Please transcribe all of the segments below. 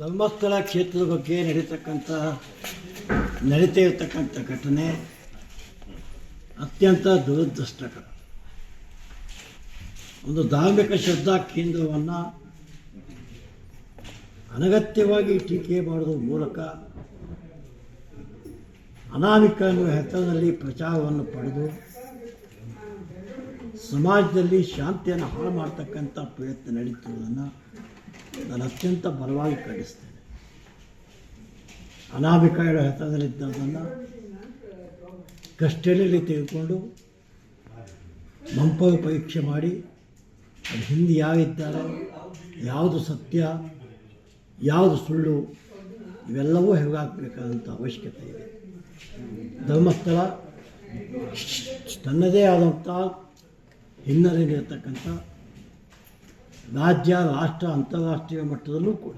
ಧರ್ಮಸ್ಥಳ ಕ್ಷೇತ್ರದ ಬಗ್ಗೆ ನಡೀತಕ್ಕಂಥ ನಡೀತಾ ಇರತಕ್ಕಂಥ ಘಟನೆ ಅತ್ಯಂತ ದುರದೃಷ್ಟಕರ. ಒಂದು ಧಾರ್ಮಿಕ ಶ್ರದ್ಧಾ ಕೇಂದ್ರವನ್ನು ಅನಗತ್ಯವಾಗಿ ಟೀಕೆ ಮಾಡುವ ಮೂಲಕ ಅನಾಮಿಕ ಎನ್ನುವ ಹೆಸರಿನಲ್ಲಿ ಪ್ರಚಾರವನ್ನು ಪಡೆದು ಸಮಾಜದಲ್ಲಿ ಶಾಂತಿಯನ್ನು ಹಾಳು ಮಾಡ್ತಕ್ಕಂಥ ಪ್ರಯತ್ನ ನಡೀತಿರುವುದನ್ನು ನಾನು ಅತ್ಯಂತ ಬಲವಾಗಿ ಖಂಡಿಸ್ತೇನೆ. ಅನಾಭಿಕಾಯಿಗಳ ಹೇಳೋ ಹೆಸರಿದ್ದದನ್ನು ಕಸ್ಟಡಿಯಲ್ಲಿ ತೆಗೆದುಕೊಂಡು ಮಂಪದ ಪರೀಕ್ಷೆ ಮಾಡಿ, ಅದು ಹಿಂದೆ ಯಾರಿದ್ದಾರೆ, ಯಾವುದು ಸತ್ಯ, ಯಾವುದು ಸುಳ್ಳು, ಇವೆಲ್ಲವೂ ಹೆಗಾಕಬೇಕಾದಂಥ ಅವಶ್ಯಕತೆ ಇದೆ. ಧರ್ಮಸ್ಥಳ ತನ್ನದೇ ಆದಂಥ ಹಿನ್ನೆಲೆಯಲ್ಲಿರ್ತಕ್ಕಂಥ ರಾಜ್ಯ, ರಾಷ್ಟ್ರ, ಅಂತಾರಾಷ್ಟ್ರೀಯ ಮಟ್ಟದಲ್ಲೂ ಕೂಡ.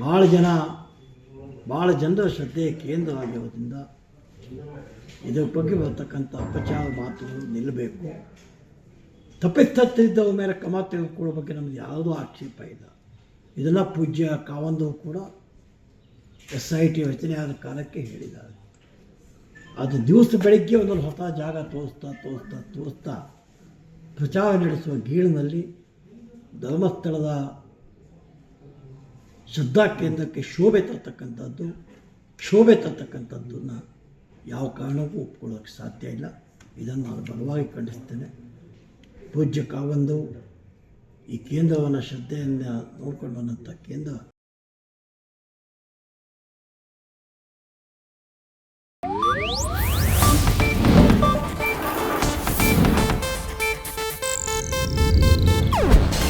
ಭಾಳ ಜನ ಭಾಳ ಜನರ ಶ್ರದ್ಧೆ ಕೇಂದ್ರವಾಗಿರೋದ್ರಿಂದ ಇದರ ಬಗ್ಗೆ ಬರ್ತಕ್ಕಂಥ ಅಪಚಾರ ಮಾತುಗಳು ನಿಲ್ಲಬೇಕು. ತಪ್ಪಿತಸ್ಥರಿದ್ದವ್ರ ಮೇಲೆ ಕ್ರಮ ತೆಗೆದುಕೊಳ್ಳೋ ಬಗ್ಗೆ ನಮಗೆ ಯಾವುದೂ ಆಕ್ಷೇಪ ಇಲ್ಲ. ಇದನ್ನು ಪೂಜ್ಯ ಕಾವಂದು ಕೂಡ ಎಸ್ ಐ ಟಿ ರಚನೆ ಆದ ಕಾಲಕ್ಕೆ ಹೇಳಿದ್ದಾರೆ. ಅದು ದಿವಸ ಬೆಳಗ್ಗೆ ಒಂದೊಂದು ಹೊಸ ಜಾಗ ತೋರಿಸ್ತಾ ತೋರಿಸ್ತಾ ತೋರಿಸ್ತಾ ಪ್ರಚಾರ ನಡೆಸುವ ಗೀಳಿನಲ್ಲಿ ಧರ್ಮಸ್ಥಳದ ಶ್ರದ್ಧಾ ಕೇಂದ್ರಕ್ಕೆ ಶೋಭೆ ತರ್ತಕ್ಕಂಥದ್ದು, ಕ್ಷೋಭೆ ತರ್ತಕ್ಕಂಥದ್ದನ್ನು ಯಾವ ಕಾರಣಕ್ಕೂ ಒಪ್ಕೊಳ್ಳೋಕ್ಕೆ ಸಾಧ್ಯ ಇಲ್ಲ. ಇದನ್ನು ನಾನು ಬಲವಾಗಿ ಖಂಡಿಸ್ತೇನೆ. ಪೂಜ್ಯ ಕಾವಂದು ಈ ಕೇಂದ್ರವನ್ನು ಶ್ರದ್ಧೆಯಿಂದ ನೋಡ್ಕೊಂಡು ಬಂದಂಥ ಕೇಂದ್ರ